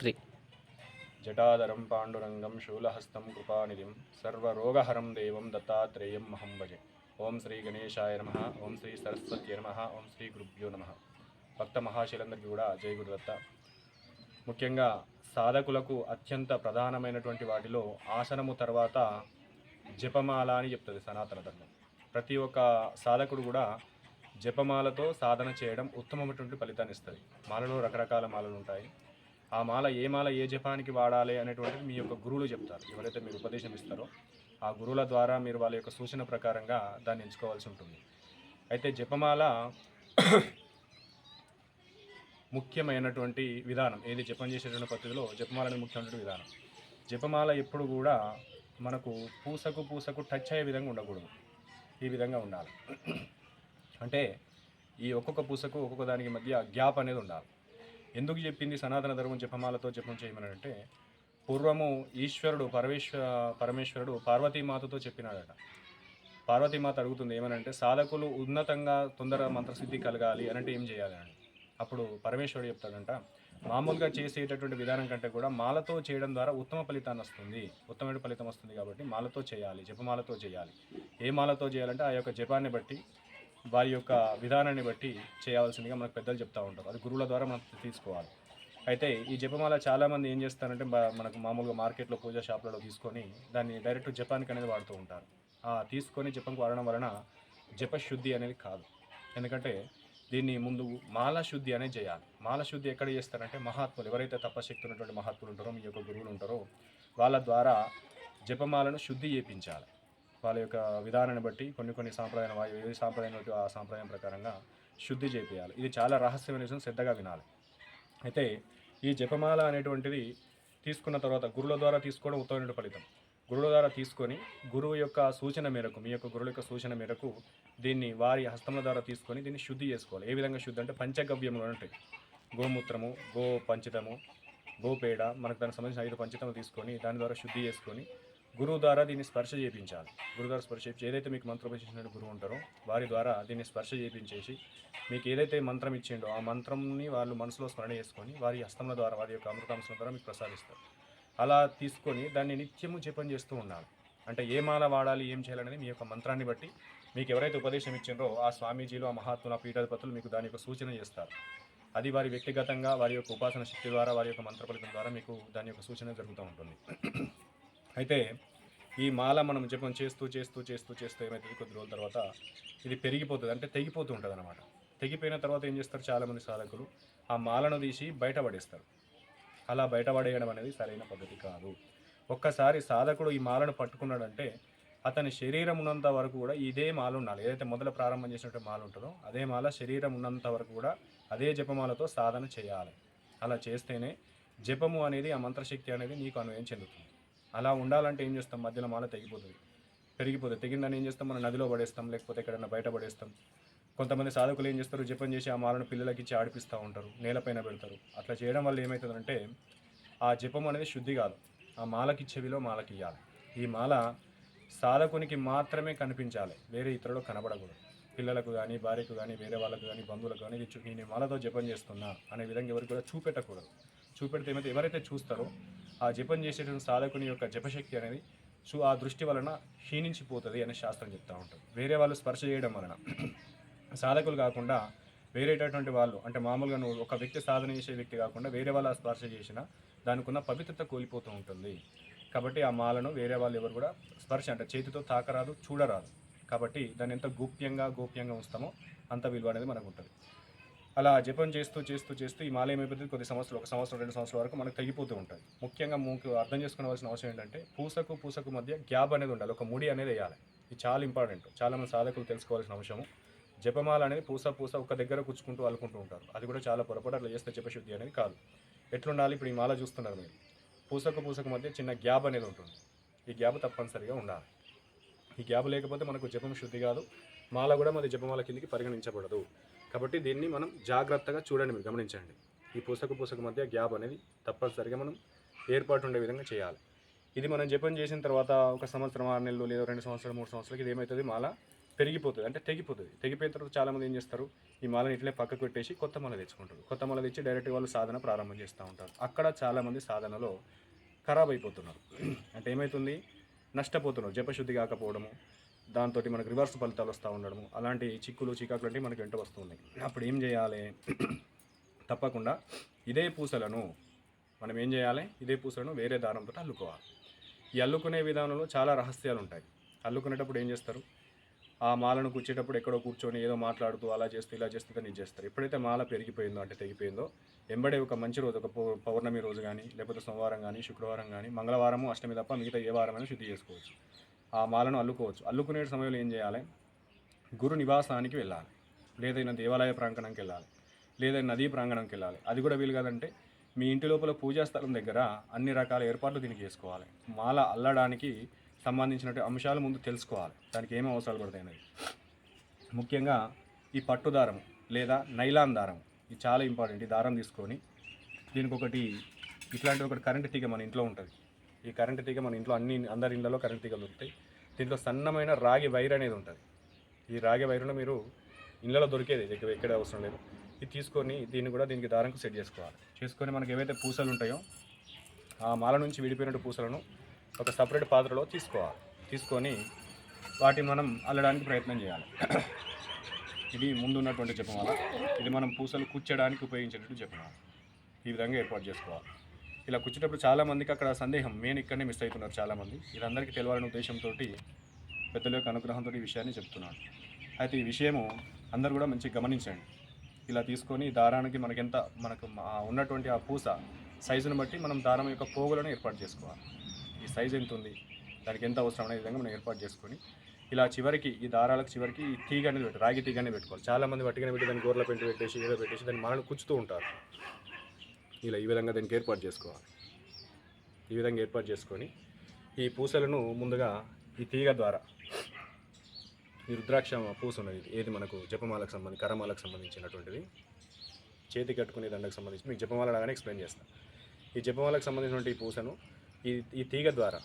Three. జటాధరం Pandurangam శూలహస్తం కృపానిధిం సర్వరోగహరం దేవం దత్తాత్రేయం మహం భజే. ఓం శ్రీ గణేశాయ నమ ఓం శ్రీ సరస్వతి నమ ఓం శ్రీ గురుభ్యో నమ. భక్త మహాశీలందరికీ కూడా జయ గురుదత్త. ముఖ్యంగా సాధకులకు అత్యంత ప్రధానమైనటువంటి వాటిలో ఆసనము తర్వాత జపమాల అని చెప్తుంది సనాతన ధర్మం. ప్రతి ఒక్క సాధకుడు కూడా జపమాలతో సాధన చేయడం ఉత్తమమైనటువంటి ఫలితాన్ని ఇస్తుంది. మాలలో రకరకాల మాలలు ఉంటాయి. ఆ మాల ఏ మాల ఏ జపానికి వాడాలి అనేటువంటిది మీ యొక్క గురువులు చెప్తారు. ఎవరైతే మీరు ఉపదేశం ఇస్తారో ఆ గురువుల ద్వారా మీరు వాళ్ళ యొక్క సూచన ప్రకారంగా దాన్ని ఎంచుకోవాల్సి ఉంటుంది. అయితే జపమాల ముఖ్యమైనటువంటి విధానం ఏది జపం చేసేటువంటి పద్ధతిలో జపమాలని ముఖ్యమైనటువంటి విధానం. జపమాల ఎప్పుడు కూడా మనకు పూసకు పూసకు టచ్ అయ్యే విధంగా ఉండకూడదు. ఈ విధంగా ఉండాలి. అంటే ఈ ఒక్కొక్క పూసకు ఒక్కొక్క దానికి మధ్య గ్యాప్ అనేది ఉండాలి. ఎందుకు చెప్పింది సనాతన ధర్మం జపమాలతో జపం చేయమని అంటే పూర్వము ఈశ్వరుడు పరమేశ్వర పరమేశ్వరుడు పార్వతీమాతతో చెప్పినాడట. పార్వతీమాత అడుగుతుంది ఏమనంటే సాధకులు ఉన్నతంగా తొందరగా మంత్రసిద్ధి కలగాలి అనంటే ఏం చేయాలి అని. అప్పుడు పరమేశ్వరుడు చెప్తాడంట మామూలుగా చేసేటటువంటి విధానం కంటే కూడా మాలతో చేయడం ద్వారా ఉత్తమ ఫలితాన్ని వస్తుంది. ఉత్తమమైన ఫలితం వస్తుంది కాబట్టి మాలతో చేయాలి జపమాలతో చేయాలి. ఏ మాలతో చేయాలంటే ఆ యొక్క జపాన్ని బట్టి వారి యొక్క విధానాన్ని బట్టి చేయవలసిందిగా మనకు పెద్దలు చెప్తూ ఉంటారు. అది గురువుల ద్వారా మనం తీసుకోవాలి. అయితే ఈ జపమాల చాలామంది ఏం చేస్తారంటే మనకు మామూలుగా మార్కెట్లో పూజా షాపులలో తీసుకొని దాన్ని డైరెక్ట్ జపానికి అనేది వాడుతూ ఉంటారు. ఆ తీసుకొని జపంకి వాడడం వలన జపశుద్ధి అనేది కాదు. ఎందుకంటే దీన్ని ముందు మాల శుద్ధి అనేది చేయాలి. మాల శుద్ధి ఎక్కడ చేస్తారంటే మహాత్ములు ఎవరైతే తపశక్తి ఉన్నటువంటి మహాత్ములు ఉంటారో మీ యొక్క గురువులు ఉంటారో వాళ్ళ ద్వారా జపమాలను శుద్ధి చేయించాలి వాళ్ళ యొక్క విధానాన్ని బట్టి కొన్ని కొన్ని సాంప్రదాయం ఏ సాంప్రదాయం ఆ సాంప్రదాయం ప్రకారంగా శుద్ధి చేయాలి ఇది చాలా రహస్యమైన విషయం శ్రద్ధగా వినాలి. అయితే ఈ జపమాల అనేటువంటిది తీసుకున్న తర్వాత గురువుల ద్వారా తీసుకోవడం ఉత్తమమైన ఫలితం. గురువుల ద్వారా తీసుకొని గురువు యొక్క సూచన మేరకు మీ యొక్క గురువుల యొక్క సూచన మేరకు దీన్ని వారి హస్తముల ద్వారా తీసుకొని దీన్ని శుద్ధి చేసుకోవాలి. ఏ విధంగా శుద్ధి అంటే పంచగవ్యములు ఉంటాయి గోమూత్రము గో పంచితము గోపేడ మనకు దానికి సంబంధించిన ఐదు పంచితములు తీసుకొని దాని ద్వారా శుద్ధి చేసుకొని గురువు ద్వారా దీన్ని స్పర్శ చేయించాలి గురువు ద్వారా స్పర్శ చేయించి ఏదైతే మీకు మంత్రోపదేశించిన గురువు ఉంటారో వారి ద్వారా దీన్ని స్పర్శ చేయించేసి మీకు ఏదైతే మంత్రం ఇచ్చిండో ఆ మంత్రంని వాళ్ళు మనసులో స్మరణ చేసుకొని వారి హస్తముల ద్వారా వారి యొక్క అమృతాంశం ద్వారా మీకు ప్రసాదిస్తారు. అలా తీసుకొని దాన్ని నిత్యము జపం చేస్తూ ఉండాలి. అంటే ఏ మాల వాడాలి ఏం చేయాలనేది మీ యొక్క మంత్రాన్ని బట్టి మీకు ఎవరైతే ఉపదేశం ఇచ్చిండ్రో ఆ స్వామీజీలు ఆ మహాత్ములు ఆ పీఠాధిపతులు మీకు దాని యొక్క సూచన చేస్తారు. అది వారి వ్యక్తిగతంగా వారి యొక్క ఉపాసన శక్తి ద్వారా వారి యొక్క మంత్ర ఫలితం ద్వారా మీకు దాని యొక్క సూచన జరుగుతూ ఉంటుంది. అయితే ఈ మాల మనం జపం చేస్తూ చేస్తూ చేస్తూ చేస్తూ ఏమైతుంది కొద్ది రోజుల తర్వాత ఇది పెరిగిపోతుంది. అంటే తెగిపోతూ ఉంటుంది అనమాట తెగిపోయిన తర్వాత ఏం చేస్తారు? చాలామంది సాధకులు ఆ మాలను తీసి బయట పడేస్తారు. అలా బయట పడేయడం అనేది సరైన పద్ధతి కాదు. ఒక్కసారి సాధకుడు ఈ మాలను పట్టుకున్నాడంటే అతని శరీరం ఉన్నంత వరకు కూడా ఇదే మాల ఉండాలి. ఏదైతే మొదలు ప్రారంభం చేసినట్టు మాల ఉంటుందో అదే మాల శరీరం ఉన్నంత వరకు కూడా అదే జపమాలతో సాధన చేయాలి. అలా చేస్తేనే జపము అనేది ఆ మంత్రశక్తి అనేది నీకు అనువయం చెందుతుంది. అలా ఉండాలంటే ఏం చేస్తాం? మధ్యలో మాల తెగిపోతుంది. పెరిగిపోతుంది. తెగిందని ఏం చేస్తాం? మనం నదిలో పడేస్తాం. లేకపోతే ఎక్కడైనా బయట పడేస్తాం. కొంతమంది సాధకులు ఏం చేస్తారు? జపం చేసి ఆ మాలను పిల్లలకి ఇచ్చి ఆడిపిస్తూ ఉంటారు. నేలపైన పెడతారు. అట్లా చేయడం వల్ల ఏమవుతుందంటే ఆ జపం అనేది శుద్ధి కాదు. ఆ మాలకి చెవిలో మాలకి ఇవ్వాలి ఈ మాల సాధకునికి మాత్రమే కనిపించాలి. వేరే ఇతరులు కనబడకూడదు. పిల్లలకు కానీ భార్యకు కానీ వేరే వాళ్ళకు కానీ బంధువులకు కానీ నేను ఈ మాలతో జపం చేస్తున్నా అనే విధంగా ఎవరికి కూడా చూపెట్టకూడదు. చూపెడితే ఏమైతే ఎవరైతే చూస్తారో ఆ జపం చేసేటువంటి సాధకుని యొక్క జపశక్తి అనేది చూ ఆ దృష్టి వలన క్షీణించిపోతుంది అనే శాస్త్రం చెప్తూ ఉంటుంది వేరే వాళ్ళు స్పర్శ చేయడం వలన. సాధకులు కాకుండా వేరేటటువంటి వాళ్ళు అంటే మామూలుగా నువ్వు ఒక వ్యక్తి సాధన చేసే వ్యక్తి కాకుండా వేరే వాళ్ళు స్పర్శ చేసినా దానికున్న పవిత్రత కోల్పోతూ ఉంటుంది. కాబట్టి ఆ మాలను వేరే వాళ్ళు ఎవరు కూడా స్పర్శ అంటే చేతితో తాకరాదు చూడరాదు. కాబట్టి దాన్ని ఎంత గోప్యంగా గోప్యంగా ఉంచుతామో అంత విలువ అనేది మనకు ఉంటుంది. అలా జపం చేస్తూ చేస్తూ చేస్తూ ఈ మాల ఏమైపోతుంది కొద్ది సంవత్సరాలు ఒక సంవత్సరం రెండు సంవత్సరాల వరకు మనకు తగ్గిపోతూ ఉంటుంది ముఖ్యంగా మీకు అర్థం చేసుకోవాల్సిన అవసరం ఏంటంటే పూసకు పూసకు మధ్య గ్యాప్ అనేది ఉండాలి. ఒక ముడి అనేది వేయాలి. ఇది చాలా ఇంపార్టెంట్. చాలామంది సాధకులు తెలుసుకోవాల్సిన అంశము. జపమాల అనేది పూస పూస ఒక దగ్గర కూర్చుకుంటూ అల్లుకుంటూ ఉంటారు. అది కూడా చాలా పొరపాటు. అట్లా చేస్తే జపశుద్ధి అనేది కాదు. ఎట్లుండాలి? ఇప్పుడు ఈ మాల చూస్తున్నారు మీరు. పూసకు పూసకు మధ్య చిన్న గ్యాప్ అనేది ఉంటుంది. ఈ గ్యాప్ తప్పనిసరిగా ఉండాలి. ఈ గ్యాప్ లేకపోతే మనకు జపం శుద్ధి కాదు. మాల కూడా మన జపమాల కిందికి పరిగణించబడదు. కాబట్టి దీన్ని మనం జాగ్రత్తగా చూడండి మీరు గమనించండి. ఈ పూసకు పూసకు మధ్య గ్యాప్ అనేది తప్పనిసరిగా మనం ఏర్పాటు ఉండే విధంగా చేయాలి. ఇది మనం జపం చేసిన తర్వాత ఒక సంవత్సరం ఆరు నెలలు లేదా రెండు సంవత్సరాలు మూడు సంవత్సరాలకి ఇది ఏమవుతుంది? మాల పెరిగిపోతుంది. అంటే తెగిపోతుంది. తెగిపోయిన తర్వాత చాలామంది ఏం చేస్తారు? ఈ మాలను ఇట్లే పక్కకు పెట్టేసి కొత్త మాల తెచ్చుకుంటారు. కొత్త మాల తెచ్చి డైరెక్ట్ వాళ్ళు సాధన ప్రారంభం చేస్తూ ఉంటారు. అక్కడ చాలామంది సాధనలో ఖరాబ్ అయిపోతున్నారు. అంటే ఏమవుతుంది? నష్టపోతున్నారు. జపశుద్ధి కాకపోవడము దాంతో మనకు రివర్స్ ఫలితాలు వస్తూ ఉండడము. అలాంటి చిక్కులు చికాకులు అంటే మనకు వెంట వస్తున్నాయి అప్పుడు ఏం చేయాలి? తప్పకుండా ఇదే పూసలను మనం ఏం చేయాలి? ఇదే పూసలను వేరే దారంతో అల్లుకోవాలి. ఈ అల్లుకునే విధానంలో చాలా రహస్యాలు ఉంటాయి. అల్లుకునేటప్పుడు ఏం చేస్తారు? ఆ మాలను కూర్చేటప్పుడు ఎక్కడో కూర్చొని ఏదో మాట్లాడుతూ అలా చేస్తూ ఇలా చేస్తూ దాన్ని ఇది చేస్తారు. ఎప్పుడైతే మాల పెరిగిపోయిందో అంటే తెగిపోయిందో ఎంబడే ఒక మంచి రోజు ఒక పౌర్ణమి రోజు కానీ లేకపోతే సోమవారం కానీ శుక్రవారం కానీ మంగళవారము అష్టమి తప్ప మిగతా ఏ వారమైనా శుద్ధి చేసుకోవచ్చు. ఆ మాలను అల్లుకోవచ్చు. అల్లుకునే సమయంలో ఏం చేయాలి? గురు నివాసానికి వెళ్ళాలి. లేదైనా దేవాలయ ప్రాంగణంకి వెళ్ళాలి. లేదా నదీ ప్రాంగణంకి వెళ్ళాలి. అది కూడా వీలు కాదంటే మీ ఇంటి లోపల పూజా స్థలం దగ్గర అన్ని రకాల ఏర్పాట్లు దీనికి చేసుకోవాలి. మాల అల్లడానికి సంబంధించినటువంటి అంశాలు ముందు తెలుసుకోవాలి. దానికి ఏమి అవసరాలు పడతాయి అనేది. ముఖ్యంగా ఈ పట్టు దారం లేదా నైలాన్ దారం ఇది చాలా ఇంపార్టెంట్. ఈ దారం తీసుకొని దీనికి ఒకటి ఇట్లాంటి ఒకటి కరెంట్ తీగ మన ఇంట్లో ఉంటుంది. ఈ కరెంట్ తీగ మన ఇంట్లో అన్ని అందరి ఇళ్ళలో కరెంట్ తీగలు దొరుకుతాయి. దీంట్లో సన్నమైన రాగి వైర్ అనేది ఉంటుంది. ఈ రాగి వైరును మీరు ఇళ్ళలో దొరికేది దగ్గర ఎక్కడ అవసరం లేదు. ఇది తీసుకొని దీన్ని కూడా దీనికి దారంకు సెట్ చేసుకోవాలి. చేసుకొని మనకి ఏవైతే పూసలు ఉంటాయో ఆ మాల నుంచి విడిపోయినట్టు పూసలను ఒక సపరేట్ పాత్రలో తీసుకోవాలి. తీసుకొని వాటిని మనం అల్లడానికి ప్రయత్నం చేయాలి. ఇది ముందు ఉన్నటువంటి ఇది మనం పూసలు కూర్చోడానికి ఉపయోగించేటట్టు చెప్పమాల. ఈ విధంగా ఏర్పాటు చేసుకోవాలి. ఇలా కుచ్చేటప్పుడు చాలామందికి అక్కడ సందేహం. మెయిన్ ఇక్కడనే మిస్ అవుతున్నారు చాలామంది ఇదందరికీ తెలవాలనే ఉద్దేశంతో పెద్దల యొక్క అనుగ్రహంతో ఈ విషయాన్ని చెప్తున్నాను. అయితే ఈ విషయము అందరు కూడా మంచి గమనించండి. ఇలా తీసుకొని దారానికి మనకెంత మనకు ఉన్నటువంటి ఆ పూస సైజును బట్టి మనం దారం యొక్క పోగులను ఏర్పాటు చేసుకోవాలి. ఈ సైజు ఎంత ఉంది? దానికి ఎంత అవసరం అనే విధంగా మనం ఏర్పాటు చేసుకొని ఇలా చివరికి ఈ దారాలకు చివరికి ఈ తీగ అనేది పెట్టు రాగి తీగ అనేది పెట్టుకోవాలి చాలామంది వట్టిగానే పెట్టి దాన్ని గోర్ల పెట్టి పెట్టేసి ఏదో పెట్టేసి దాన్ని మనల్ని కుచ్చుతూ ఉంటారు. ఇలా ఈ విధంగా దీనికి ఏర్పాటు చేసుకోవాలి. ఈ విధంగా ఏర్పాటు చేసుకొని ఈ పూసలను ముందుగా ఈ తీగ ద్వారా ఈ రుద్రాక్ష పూస ఉన్నది ఇది. ఏది మనకు జపమాలకు సంబంధించి కరమాలకు సంబంధించినటువంటిది చేతి కట్టుకునే దండకు సంబంధించి మీకు జపమాల లాగానే ఎక్స్ప్లెయిన్ చేస్తాను ఈ జపమాలకు సంబంధించినటువంటి ఈ పూసను ఈ ఈ తీగ ద్వారా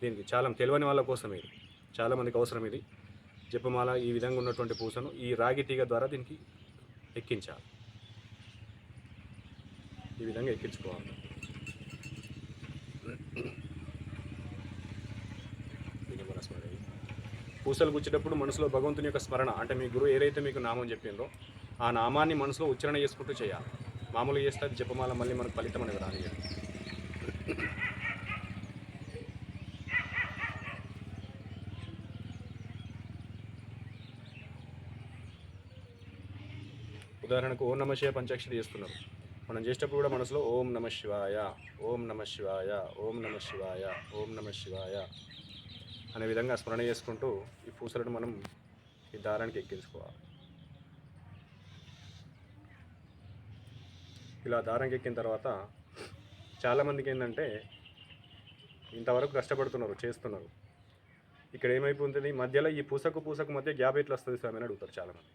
దీనికి చాలా తెలియని వాళ్ళ కోసం ఇది చాలామందికి అవసరం ఇది. జపమాల ఈ విధంగా ఉన్నటువంటి పూసను ఈ రాగి తీగ ద్వారా దీనికి ఎక్కించాలి. ఈ విధంగా ఎక్కించుకోవాలి. మన స్మరణ పూసలు గుచ్చేటప్పుడు మనసులో భగవంతుని యొక్క స్మరణ అంటే మీ గురువు ఏదైతే మీకు నామం చెప్పిందో ఆ నామాన్ని మనసులో ఉచ్చారణ చేసుకుంటూ చేయాలి. మామూలుగా చేస్తే అది జపమాల మళ్ళీ మనకు ఫలితం అనేది రాని ఉదాహరణకు ఓ నమశయ పంచాక్షరి చేస్తున్నారు. మనం చేసేటప్పుడు కూడా మనసులో ఓం నమ శివాయ ఓం నమ శివాయ ఓం నమ శివాయ ఓం నమ శివాయ అనే విధంగా స్మరణ చేసుకుంటూ ఈ పూసలను మనం ఈ దారానికి ఎక్కించుకోవాలి. ఇలా దారానికి ఎక్కిన తర్వాత చాలామందికి ఏంటంటే ఇంతవరకు కష్టపడుతున్నారు చేస్తున్నారు. ఇక్కడ ఏమైపోతుంది మధ్యలో ఈ పూసకు పూసకు మధ్య గ్యాప్ ఎట్లా వస్తుంది స్వామి అని అడుగుతారు చాలామంది.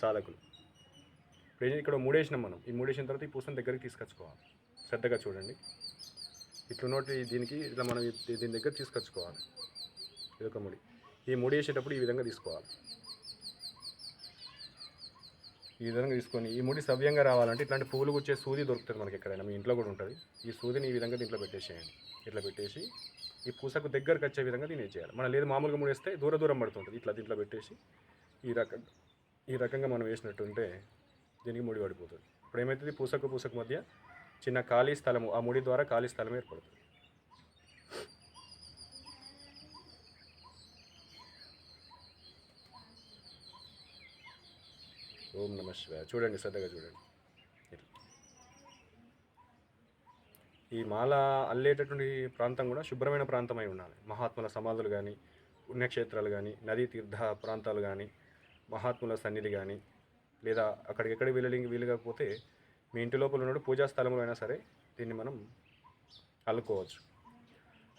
సాధకులు. ఇప్పుడు ఏం- ఇక్కడ మూడేసినాం మనం. ఈ మూడేసిన తర్వాత ఈ పూసను దగ్గరికి తీసుకొచ్చుకోవాలి. శ్రద్ధగా చూడండి. ఇట్లున్నోటి దీనికి ఇట్లా మనం దీని దగ్గర తీసుకొచ్చుకోవాలి. ఇదొక ముడి. ఈ ముడి వేసేటప్పుడు ఈ విధంగా తీసుకోవాలి. ఈ విధంగా తీసుకొని ఈ ముడి సవ్యంగా రావాలంటే ఇట్లాంటి పువ్వులు గుచ్చే సూది దొరుకుతుంది మనకి ఎక్కడైనా. మీ ఇంట్లో కూడా ఉంటుంది. ఈ సూదిని ఈ విధంగా దీంట్లో పెట్టేసేయండి. ఇట్లా పెట్టేసి ఈ పూసకు దగ్గరకు వచ్చే విధంగా దీన్ని చేయాలి. మనం లేదు మామూలుగా ముడేస్తే దూర దూరం పడుతుంటుంది. ఇట్లా దీంట్లో పెట్టేసి ఈ రకంగా ఈ రకంగా మనం వేసినట్టుంటే దీనికి ముడి పడిపోతుంది. ఇప్పుడు ఏమవుతుంది పూసకు పూసకు మధ్య చిన్న ఖాళీ స్థలము ఆ ముడి ద్వారా ఖాళీ స్థలం ఏర్పడుతుంది. ఓం నమ శివాయ. చూడండి శ్రద్ధగా చూడండి. ఈ మాల అల్లేటటువంటి ప్రాంతం కూడా శుభ్రమైన ప్రాంతమై ఉండాలి. మహాత్ముల సమాధులు కానీ పుణ్యక్షేత్రాలు కానీ నదీ తీర్థ ప్రాంతాలు కానీ మహాత్ముల సన్నిధి కానీ లేదా అక్కడికి ఎక్కడికి వెళ్ళడానికి వీలు కాకపోతే మీ ఇంటి లోపల ఉన్నప్పుడు పూజా స్థలంలో అయినా సరే దీన్ని మనం అల్లుకోవచ్చు.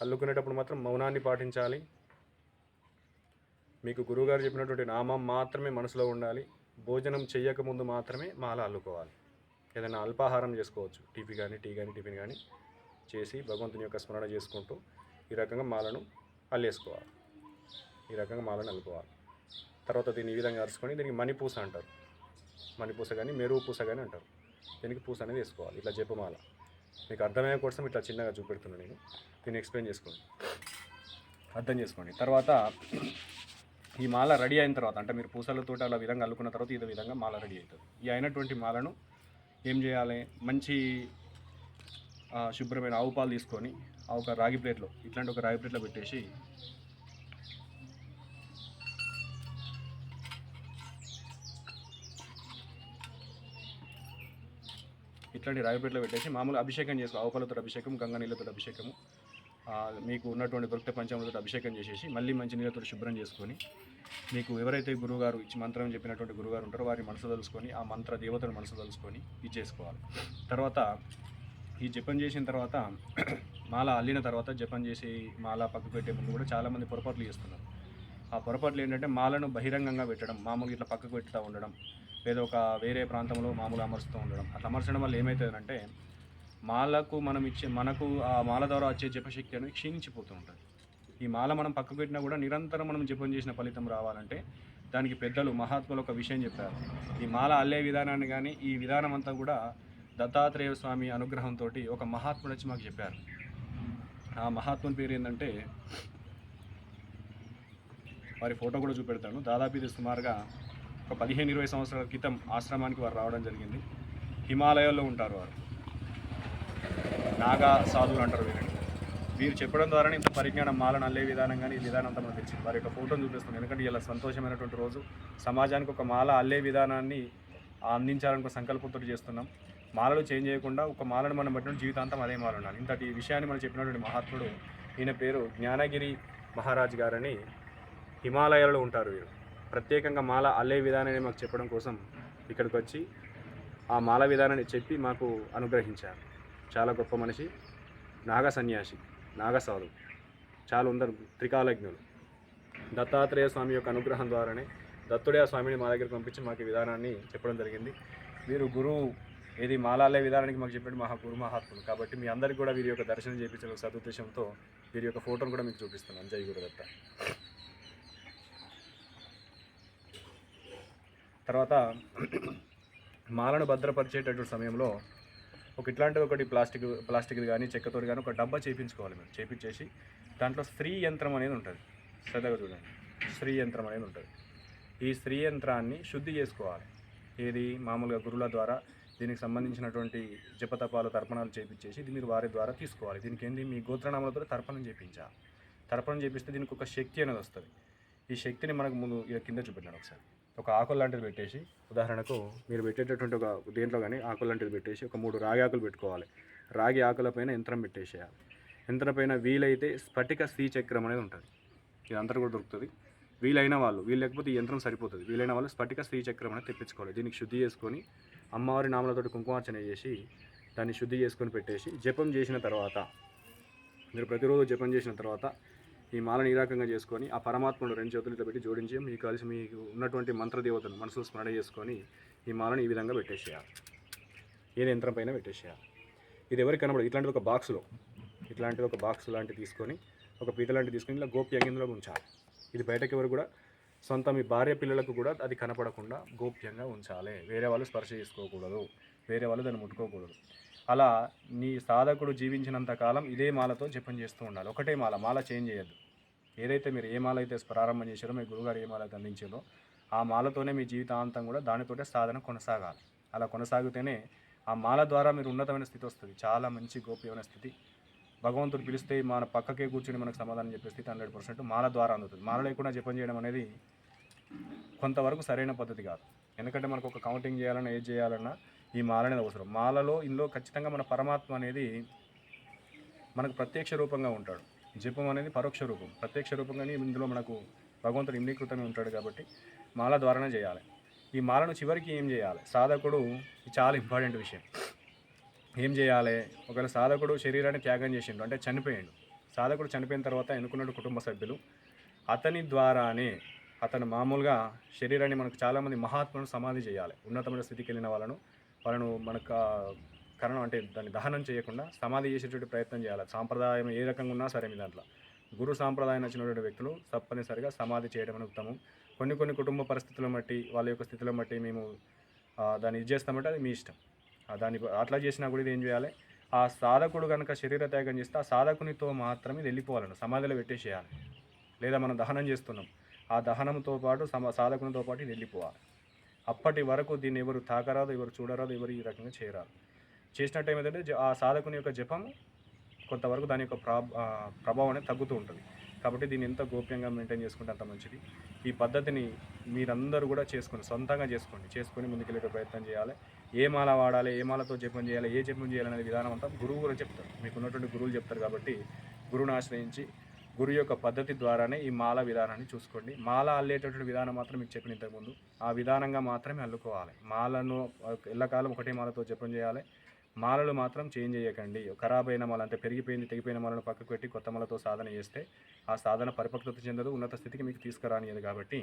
అల్లుకునేటప్పుడు మాత్రం మౌనాన్ని పాటించాలి. మీకు గురువుగారు చెప్పినటువంటి నామం మాత్రమే మనసులో ఉండాలి. భోజనం చేయకముందు మాత్రమే మాల అల్లుకోవాలి. ఏదైనా అల్పాహారం చేసుకోవచ్చు. టిఫిన్ కానీ టీ కానీ టిఫిన్ కానీ చేసి భగవంతుని యొక్క స్మరణ చేసుకుంటూ ఈ రకంగా మాలను అల్లేసుకోవాలి. ఈ రకంగా మాలను అల్లుకోవాలి. తర్వాత దీన్ని ఈ విధంగా అరుచుకొని దీనికి మణిపూస అంటారు. మణిపూస కానీ మెరుగు పూస కానీ అంటారు. దీనికి పూస అనేది వేసుకోవాలి. ఇట్లా జపమాల. మీకు అర్థమయ్యే కోసం ఇట్లా చిన్నగా చూపెడుతున్నాను నేను. దీన్ని ఎక్స్ప్లెయిన్ చేసుకోండి. అర్థం చేసుకోండి. తర్వాత ఈ మాల రెడీ అయిన తర్వాత అంటే మీరు పూసలతో అలా విధంగా అల్లుకున్న తర్వాత ఇదే విధంగా మాల రెడీ అవుతుంది. ఈ అయినటువంటి మాలను ఏం చేయాలి? మంచి శుభ్రమైన ఆవు పాలు తీసుకొని ఆ ఒక రాగి ప్లేట్లో ఇట్లాంటి ఒక రాగి ప్లేట్లో పెట్టేసి ఇట్లాంటి రాయపేటలో పెట్టేసి మామూలు అభిషేకం చేసుకో ఆవుపాలతో అభిషేకం గంగా నీళ్ళతో అభిషేకము మీకు ఉన్నటువంటి దొరికితే పంచామృతతో అభిషేకం చేసేసి మళ్ళీ మంచి నీళ్ళతో శుభ్రం చేసుకొని మీకు ఎవరైతే గురువుగారు ఇచ్చి మంత్రం చెప్పినటువంటి గురుగారు ఉంటారో వారి మనసు తెలుసుకొని ఆ మంత్ర దేవతను మనసు తలుసుకొని ఇది చేసుకోవాలి. తర్వాత ఈ జపం చేసిన తర్వాత మాల అల్లిన తర్వాత జపం చేసి మాల పక్కకు పెట్టే ముందు కూడా చాలామంది పొరపాట్లు చేస్తున్నారు. ఆ పొరపాట్లు ఏంటంటే మాలను బహిరంగంగా పెట్టడం మామూలుగా ఇట్లా పక్కకు పెట్టుతూ ఉండడం లేదా ఒక వేరే ప్రాంతంలో మామూలు అమరుస్తూ ఉండడం. అట్లా అమర్చడం వల్ల ఏమవుతుందంటే మాలకు మనం ఇచ్చే మనకు ఆ మాల ద్వారా వచ్చే జపశక్తి అనేది క్షీణించిపోతూ ఉంటుంది. ఈ మాల మనం పక్కకు పెట్టినా కూడా నిరంతరం మనం జపం చేసిన ఫలితం రావాలంటే దానికి పెద్దలు మహాత్ములు ఒక విషయం చెప్పారు. ఈ మాల అల్లే విధానాన్ని కానీ ఈ విధానం అంతా కూడా దత్తాత్రేయ స్వామి అనుగ్రహంతో ఒక మహాత్ముడు వచ్చి మాకు చెప్పారు. ఆ మహాత్ముని పేరు ఏంటంటే వారి ఫోటో కూడా చూపెడతాను. దాదాపు ఇది సుమారుగా ఒక పదిహేను ఇరవై సంవత్సరాల క్రితం ఆశ్రమానికి వారు రావడం జరిగింది. హిమాలయాల్లో ఉంటారు వారు. నాగా సాధువులు అంటారు వీరిని. వీరు చెప్పడం ద్వారానే ఇంత పరిజ్ఞానం మాలను అల్లే విధానం కానీ ఈ విధానం అంతా మనకు తెలిసింది. వారి యొక్క ఫోటోను చూపిస్తుంది ఎందుకంటే ఇలా సంతోషమైనటువంటి రోజు సమాజానికి ఒక మాల అల్లే విధానాన్ని అందించాలనుకున్న సంకల్పంతో చేస్తున్నాం. మాలలు చేంజ్ చేయకుండా ఒక మాలను మనం పట్టిన జీవితాంతం అదే మాల ఉండాలి. ఇంతటి విషయాన్ని మనం చెప్పినటువంటి మహాత్ముడు ఈయన పేరు జ్ఞానగిరి మహారాజ్ గారని హిమాలయాల్లో ఉంటారు వీరు. ప్రత్యేకంగా మాల అల్లే విధానాన్ని మాకు చెప్పడం కోసం ఇక్కడికి వచ్చి ఆ మాల విధానాన్ని చెప్పి మాకు అనుగ్రహించారు. చాలా గొప్ప మనిషి నాగ సన్యాసి నాగసాధు చాలా ఉందరు త్రికాలజ్ఞులు. దత్తాత్రేయ స్వామి యొక్క అనుగ్రహం ద్వారానే దత్తుడే ఆ స్వామిని మా దగ్గరికి పంపించి మాకు విధానాన్ని చెప్పడం జరిగింది. వీరు గురువు ఏది మాలాలే విధానానికి మాకు చెప్పిన మహా గురు మహాత్ములు. కాబట్టి మీ అందరికీ కూడా వీరి యొక్క దర్శనం చేయించిన సదుద్దేశంతో వీరి యొక్క ఫోటోను కూడా మీకు చూపిస్తున్నాను. జై గురుదత్త. తర్వాత మాలను భద్రపరిచేటటువంటి సమయంలో ఒక ఇట్లాంటి ఒకటి ప్లాస్టిక్ ప్లాస్టిక్ కానీ చెక్కతో కానీ ఒక డబ్బా చేయించుకోవాలి మేము. చేపించేసి దాంట్లో స్త్రీ యంత్రం అనేది ఉంటుంది. శ్రద్ధగా చూడండి. స్త్రీ యంత్రం అనేది ఉంటుంది. ఈ స్త్రీ యంత్రాన్ని శుద్ధి చేసుకోవాలి. ఏది? మామూలుగా గురువుల ద్వారా దీనికి సంబంధించినటువంటి జపతపాలు తర్పణాలు చేపించేసి ఇది మీరు వారి ద్వారా తీసుకోవాలి. దీనికి ఏంది? మీ గోత్రనామాలతో తర్పణం చేయించాలి తర్పణం చేపిస్తే దీనికి ఒక శక్తి అనేది వస్తుంది. ఈ శక్తిని మనకు ముందు ఇక కింద చూపెట్టాను ఒకసారి. ఒక ఆకులు లాంటిది పెట్టేసి ఉదాహరణకు మీరు పెట్టేటటువంటి ఒక దేంట్లో కానీ ఆకులు లాంటిది పెట్టేసి ఒక మూడు రాగి ఆకులు పెట్టుకోవాలి. రాగి ఆకుల పైన యంత్రం పెట్టేసేయాలి. యంత్రం పైన వీలైతే స్ఫటిక శ్రీచక్రం అనేది ఉంటుంది. ఇదంతా కూడా దొరుకుతుంది. వీలైన వాళ్ళు వీలు లేకపోతే ఈ యంత్రం సరిపోతుంది. వీలైన వాళ్ళు స్ఫటిక శ్రీచక్రం అనేది తెప్పించుకోవాలి. దీనికి శుద్ధి చేసుకొని అమ్మవారి నామలతోటి కుంకుమార్చన చేసి దాన్ని శుద్ధి చేసుకొని పెట్టేసి జపం చేసిన తర్వాత మీరు ప్రతిరోజు జపం చేసిన తర్వాత ఈ మాలను ఈ రకంగా చేసుకొని ఆ పరమాత్మను రెండు చేతులు ఇట్లా పెట్టి జోడించి మీకు కలిసి మీకు ఉన్నటువంటి మంత్రదేవతను మనసులో స్మరణ చేసుకొని ఈ మాలను ఈ విధంగా పెట్టేసేయాలి. ఏది యంత్రం పైన పెట్టేసేయాలి. ఇది ఎవరికి కనబడదు. ఇట్లాంటి ఒక బాక్స్లో ఇట్లాంటిది ఒక బాక్స్ లాంటిది తీసుకొని ఒక పీట లాంటి తీసుకొని ఇలా గోప్య ఇందులో ఉంచాలి. ఇది బయటకు ఎవరు కూడా సొంత మీ భార్య పిల్లలకు కూడా అది కనపడకుండా గోప్యంగా ఉంచాలి. వేరే వాళ్ళు స్పర్శ చేసుకోకూడదు. వేరే వాళ్ళు దాన్ని ముట్టుకోకూడదు. అలా నీ సాధకుడు జీవించినంత కాలం ఇదే మాలతో జపం చేస్తూ ఉండాలి. ఒకటే మాల మాల చేంజ్ చేయొద్దు. ఏదైతే మీరు ఏ మాల అయితే ప్రారంభం చేశారో మీ గురుగారు ఏ మాల అయితే అందించారో ఆ మాలతోనే మీ జీవితాంతం కూడా దానితోటే సాధన కొనసాగాలి. అలా కొనసాగితేనే ఆ మాల ద్వారా మీరు ఉన్నతమైన స్థితి వస్తుంది. చాలా మంచి గోప్యమైన స్థితి. భగవంతుడు పిలిస్తే మన పక్కకే కూర్చొని మనకు సమాధానం చెప్పే స్థితి హండ్రెడ్ పర్సెంట్ మాల ద్వారా అందుతుంది. మాల లేకుండా జపం చేయడం అనేది కొంతవరకు సరైన పద్ధతి కాదు. ఎందుకంటే మనకు ఒక కౌంటింగ్ చేయాలన్నా ఏది చేయాలన్నా ఈ మాల అనేది అవసరం. మాలలో ఇందులో ఖచ్చితంగా మన పరమాత్మ అనేది మనకు ప్రత్యక్ష రూపంగా ఉంటాడు. జపం అనేది పరోక్ష రూపం. ప్రత్యక్ష రూపంగానే ఇందులో మనకు భగవంతుడు ఇండీకృతమే ఉంటాడు కాబట్టి మాల ద్వారానే చేయాలి. ఈ మాలను చివరికి ఏం చేయాలి? సాధకుడు చాలా ఇంపార్టెంట్ విషయం. ఏం చేయాలి? ఒకవేళ సాధకుడు శరీరాన్ని త్యాగం చేసిండు అంటే చనిపోయిండు. సాధకుడు చనిపోయిన తర్వాత ఎన్నుకున్నాడు కుటుంబ సభ్యులు అతని ద్వారానే అతను మామూలుగా శరీరాన్ని మనకు చాలామంది మహాత్ములను సమాధి చేయాలి. ఉన్నతమైన స్థితికి వెళ్ళిన వాళ్ళను వాళ్ళను మనకు కరణం అంటే దాన్ని దహనం చేయకుండా సమాధి చేసేటువంటి ప్రయత్నం చేయాలి. సాంప్రదాయం ఏ రకంగా ఉన్నా సరే మీ దాంట్లో. గురు సాంప్రదాయం నచ్చినటువంటి వ్యక్తులు తప్పనిసరిగా సమాధి చేయడం అని ఉత్తమం. కొన్ని కొన్ని కుటుంబ పరిస్థితులను బట్టి వాళ్ళ యొక్క స్థితిలో బట్టి మేము దాన్ని ఇది చేస్తామంటే అది మీ ఇష్టం. దాన్ని అట్లా చేసినా కూడా ఇది ఏం చేయాలి? ఆ సాధకుడు కనుక శరీర త్యాగం చేస్తే ఆ సాధకునితో మాత్రమే ఇది వెళ్ళిపోవాలండి సమాధిలో పెట్టేసేయాలి. లేదా మనం దహనం చేస్తున్నాం. ఆ దహనంతో పాటు సమ సాధకునితో పాటు ఇది వెళ్ళిపోవాలి. అప్పటి వరకు దీన్ని ఎవరు తాకరాదు ఎవరు చూడరాదు ఎవరు ఈ రకంగా చేయరాదు. చేసినట్టు ఏమైందంటే ఆ సాధకుని యొక్క జపం కొంతవరకు దాని యొక్క ప్రా ప్రభావం అనేది తగ్గుతూ ఉంటుంది. కాబట్టి దీన్ని ఎంత గోప్యంగా మెయింటైన్ చేసుకుంటే అంత మంచిది. ఈ పద్ధతిని మీరందరూ కూడా చేసుకోండి సొంతంగా చేసుకోండి చేసుకొని ముందుకెళ్ళే ప్రయత్నం చేయాలి. ఏ మాల వాడాలి ఏ మాలతో జపం చేయాలి ఏ జపం చేయాలనే విధానం అంతా గురువు కూడా చెప్తారు. మీకు ఉన్నటువంటి గురువులు చెప్తారు కాబట్టి గురువుని ఆశ్రయించి గురు యొక్క పద్ధతి ద్వారానే ఈ మాల విధానాన్ని చూసుకోండి. మాల అల్లేటటువంటి విధానం మాత్రం మీకు చెప్పిన ఇంతకుముందు. ఆ విధానంగా మాత్రమే అల్లుకోవాలి. మాలను ఎల్లకాలం ఒకటే మాలతో జపం చేయాలి. మాలలు మాత్రం చేంజ్ చేయకండి. ఖరాబ్ అయిన మాల అంటే పెరిగిపోయింది తెగిపోయిన మాలను పక్కకు పెట్టి కొత్త మాలతో సాధన చేస్తే ఆ సాధన పరిపక్వత చెందదు ఉన్నత స్థితికి మీకు తీసుకురానియదు కాబట్టి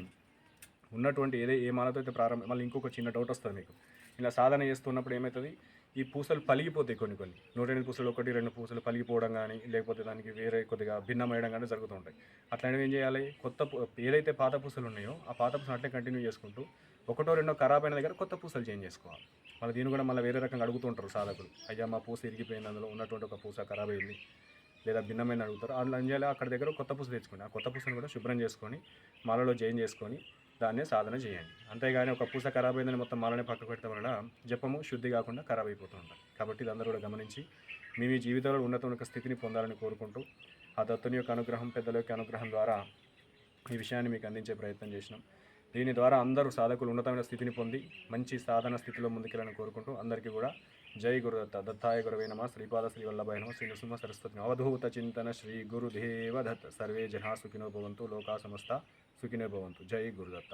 ఉన్నటువంటి ఏదే ఏ మాలతో అయితే ప్రారంభం మళ్ళీ ఇంకొక చిన్న డౌట్ వస్తుంది మీకు. ఇలా సాధన చేస్తున్నప్పుడు ఏమవుతుంది? ఈ పూసలు పలిగిపోతాయి కొన్ని కొన్ని. నూట ఎనిమిది పూసలు ఒకటి రెండు పూసలు పలిగిపోవడం కానీ లేకపోతే దానికి వేరే కొద్దిగా భిన్నమయ్యడం కానీ జరుగుతుంటాయి అట్లాంటివి ఏం చేయాలి? కొత్త ఏదైతే పాత పూసలు ఉన్నాయో ఆ పాత పూసలు అట్లే కంటిన్యూ చేసుకుంటూ ఒకటో రెండో ఖరాబ్ అయిన దగ్గర కొత్త పూసలు చేంజ్ చేసుకోవాలి. మళ్ళీ దీన్ని కూడా మళ్ళీ వేరే రకంగా అడుగుతుంటారు సాధకులు. అయ్యా మా పూస ఇరిగిపోయింది. అందులో ఉన్నటువంటి ఒక పూస ఖరాబ్ అయింది. లేదా భిన్నమైన అడుగుతారు. అట్లా ఏం చేయాలి? అక్కడ దగ్గర కొత్త పూస తెచ్చుకోండి ఆ కొత్త పూసను కూడా శుభ్రం చేసుకొని మాలలో చేంజ్ చేసుకొని దాన్నే సాధన చేయండి. అంతేగాని ఒక పూస ఖరాబ్ అయిందని మొత్తం మాలనే పక్కకు పెట్టడం వలన జపము శుద్ధి కాకుండా ఖరాబ్ అయిపోతూ ఉంటాయి కాబట్టి ఇది అందరూ కూడా గమనించి మీ మీ జీవితంలో ఉన్నత స్థితిని పొందాలని కోరుకుంటూ ఆ దత్తుని యొక్క అనుగ్రహం పెద్దల యొక్క అనుగ్రహం ద్వారా ఈ విషయాన్ని మీకు అందించే ప్రయత్నం చేసినాం. దీని ద్వారా అందరూ సాధకులు ఉన్నతమైన స్థితిని పొంది మంచి సాధన స్థితిలో ముందుకెళ్ళని కోరుకుంటూ అందరికీ కూడా జై గురుదత్త. దత్తాయ గురవే నమ. శ్రీపాద శ్రీ వల్లభాయ నమ. శ్రీ నృసింహ సరస్వతి అవధూత చింతన శ్రీ గురుదేవ దత్త సర్వే జనా సుఖినో భవంతు. లోకా సమస్త సుఖినో భవంతు జై గురుదత్త